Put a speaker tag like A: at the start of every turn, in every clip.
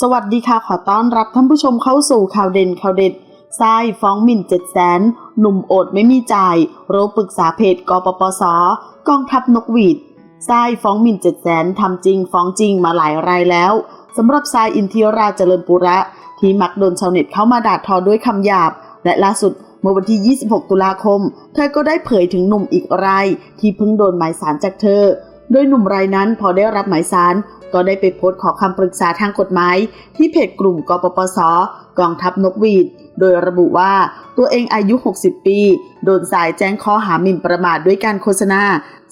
A: สวัสดีค่ะขอต้อนรับท่านผู้ชมเข้าสู่ข่าวเด่นข่าวเด็ดทรายฟ้องหมิ่นเจ็ดแสนหนุ่มโอดไม่มีจ่ายโรปรึกษาเพจกปปสกองทัพนกหวีดทรายฟ้องหมิ่นเจ็ดแสนทำจริงฟ้องจริงมาหลายรายแล้วสำหรับทรายอินทิราเจริญปุระ ที่มักโดนชาวเน็ตเข้ามาด่าทอด้วยคำหยาบ และล่าสุดเมื่อวันที่ 26 ตุลาคม เธอก็ได้เผยถึงหนุ่มอีกราย ที่เพิ่งโดนหมายสารจากเธอ โดยหนุ่มรายนั้นพอได้รับหมายสาร ก็ได้ไปโพสต์ขอคำปรึกษาทางกฎหมาย ที่เพจกลุ่มกปปส กองทัพนกหวีด โดยระบุว่าตัวเองอายุ 60 ปี โดนสายแจ้งข้อหาหมิ่นประมาทด้วยการโฆษณา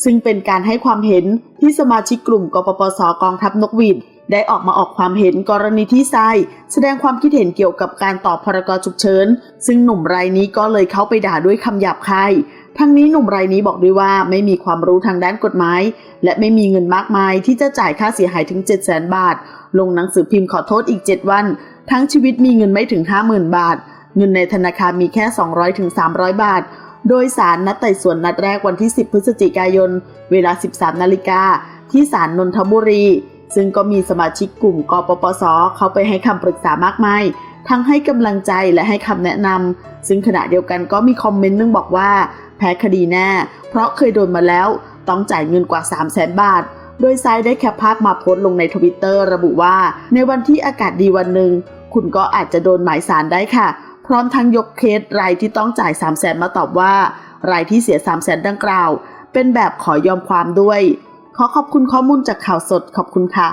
A: ซึ่งเป็นการให้ความเห็นที่สมาชิกกลุ่มกปปส กองทัพนกหวีดได้ออกมาออกความเห็นกรณีที่ทรายแสดงความคิดเห็นเกี่ยวกับการตอบพรกฉุกเฉินซึ่งหนุ่มรายนี้ก็เลยเข้าไปด่าด้วยคำหยาบคาย ทั้งนี้หนุ่มรายนี้บอกด้วยว่าไม่มีความรู้ทางด้านกฎหมาย และไม่มีเงินมากมายที่จะจ่ายค่าเสียหายถึง 7 0 0 0 0 0 บาท ลงหนังสือพิมพ์ขอโทษอีก 7 วัน ทั้งชีวิตมีเงินไม่ถึง 50,000 บาท เงินในธนาคารมีแค่ 200ถึง300 บาท โดยสารนัดไต่สวนนัดแรกวันที่ 10 พฤศจิกายน เวลา 13 นาฬิกาที่ศาลนนทบุรี ซึ่งก็มีสมาชิกกลุ่มกปปส เข้าไปให้คำปรึกษามากมายทั้งให้กำลังใจและให้คำแนะนำซึ่งขณะเดียวกันก็มีคอมเมนต์นึงบอกว่า แพ้คดีแน่ เพราะเคยโดนมาแล้ว ต้องจ่ายเงินกว่า 3 0 0แสนบาท โดยไซด์ได้แคปภาพมาโพสต์ลงในทวิตเตอร์ระบุว่า ในวันที่อากาศดีวันหนึ่ง คุณก็อาจจะโดนหมายสารได้ค่ะ พร้อมทั้งยกเคสรายที่ต้องจ่าย 3 0 0แสนมาตอบว่า รายที่เสีย 3 0 0แสนดังกล่าว เป็นแบบขอยอมความด้วย ขอขอบคุณข้อมูลจากข่าวสดขอบคุณค่ะ